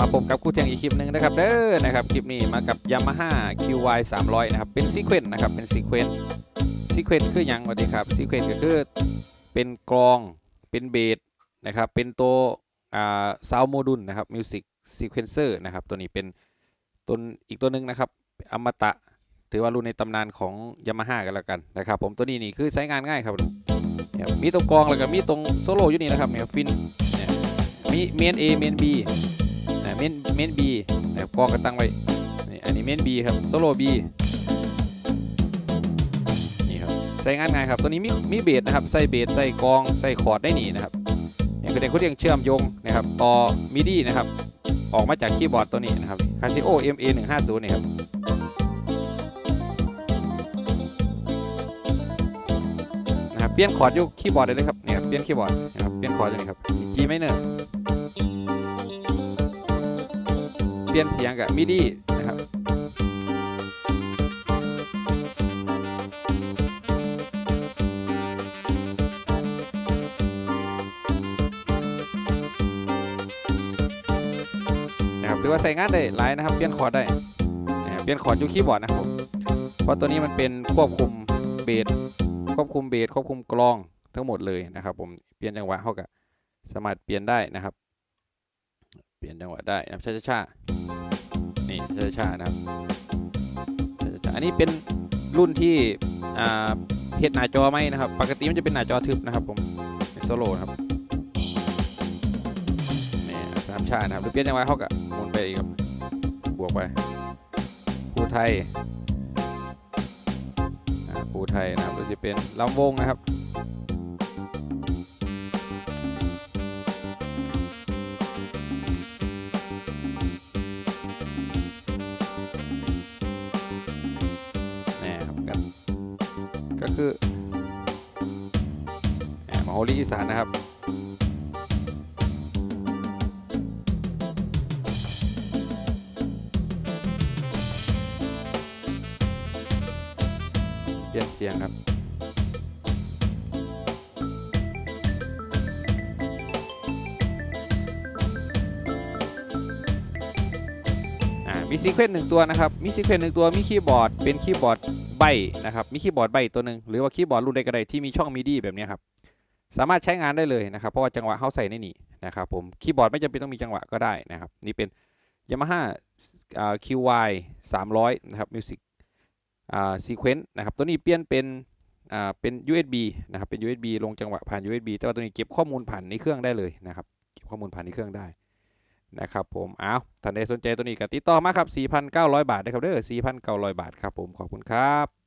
มาพบกับคู่เทียงอีกคลิปหนึ่งนะครับเด้อนะครับคลิปนี้มากับ Yamaha QY 300นะครับเป็นซีเควนต์นะครับเป็นซีเควนต์ซีเควนต์คือหยังวัสดีครับซีเควนต์ก็คือเป็นกลองเป็นเบสนะครับเป็นตัวอ่าซาวโมดูลนะครับมิวสิกซีเควนเซอร์นะครับตัวนี้เป็นตัวอีกตัวหนึ่งนะครับอมตะถือว่ารุ่นในตำนานของ Yamaha กันแล้วกันนะครับผมตัวนี้นี่คือใช้งานง่ายครับมีตรงกลองแล้วก็มีตรงโซโล่อยู่นี่นะครับเนี่ยฟินมีเมน A เมน B เมนเมน B เนี่ยกลอก็ตั้งไว้นี่อันนี้เมน B ครับโซโล่ B นี่ครับใช้งานง่ายครับ ตัวนี้มีมีเบสนะครับ ใส่เบสใส่กองใส่คอร์ดได้หนีนะครับเนี่ยคือเด็กเขาเรียกเชื่อมโยงนะครับต่อมิดี้นะครับ ออกมาจากคีย์บอร์ดตัวนี้นะครับ Casio MA 150นี่ครับนะครับเปลี่ยนคอร์ดอยู่คีย์บอร์ดได้เลยครับเนี่ยเปลี่ยนคีย์บอร์ดนะครับเปลี่ยนคอร์ดอยู่นี่ครับ G minor เปลี่ยนเสียงกับ MIDI นะครับนะครับถือว่าใส่งานได้หลายนะครับ เปลี่ยนคอร์ดได้นะเปลี่ยนคอร์ดอยู่คีย์บอร์ดนะครับผมเพราะตัวนี้มันเป็นควบคุมเบสควบคุมเบสควบคุมกลองทั้งหมดเลยนะครับ ผมเปลี่ยนจังหวะเขาก็สามารถเปลี่ยนได้นะครับ เปลี่ยนจังหวะได้นะครับช้าช้าๆ นี่ช้าชาๆนะครับช้าอันนี้เป็นรุ่นที่เฮ็ดหน้าจอไหมนะครับ ปกติมันจะเป็นหน้าจอทึบนะครับผมเป็นโซโล่นะครับนี่สามชานะครับหรือเปลี่ยนจังหวะเขาก็หมุนไปอีกครับบวกไปผู้ไทยภูไทยนะครับก็จะเป็นลำวงนะครับ คือมโฮลีอีสานนะครับเปลี่ยนเสียงครับ มีซีเควนต์หนึ่งตัวนะครับ มีซีเควนต์หนึ่งตัว มีคีย์บอร์ด เป็นคีย์บอร์ดใบนะครับ มีคีย์บอร์ดใบตัวหนึ่งหรือว่าคีย์บอร์ดรุ่นใดก็ได้ที่มีช่องมิดีแบบนี้ครับ สามารถใช้งานได้เลยนะครับ เพราะว่าจังหวะเข้าใส่ในนี่นะครับผม คีย์บอร์ดไม่จำเป็นต้องมีจังหวะก็ได้นะครับ นี่เป็น Yamaha อ่า QY 300 นะครับ Music Sequence นะครับ ตัวนี้เปลี่ยนเป็นเป็น USB นะครับ เป็น USB ลงจังหวะผ่าน USB แต่ว่าตัวนี้เก็บข้อมูลผ่านในเครื่องได้เลยนะครับ เก็บข้อมูลผ่านในเครื่องได้ นะครับผมเอาท่านใดสนใจตัวนี้ก็ติดต่อมาครับ 4,900 บาทนะครับเด้อ4,900 บาทครับผมขอบคุณครับ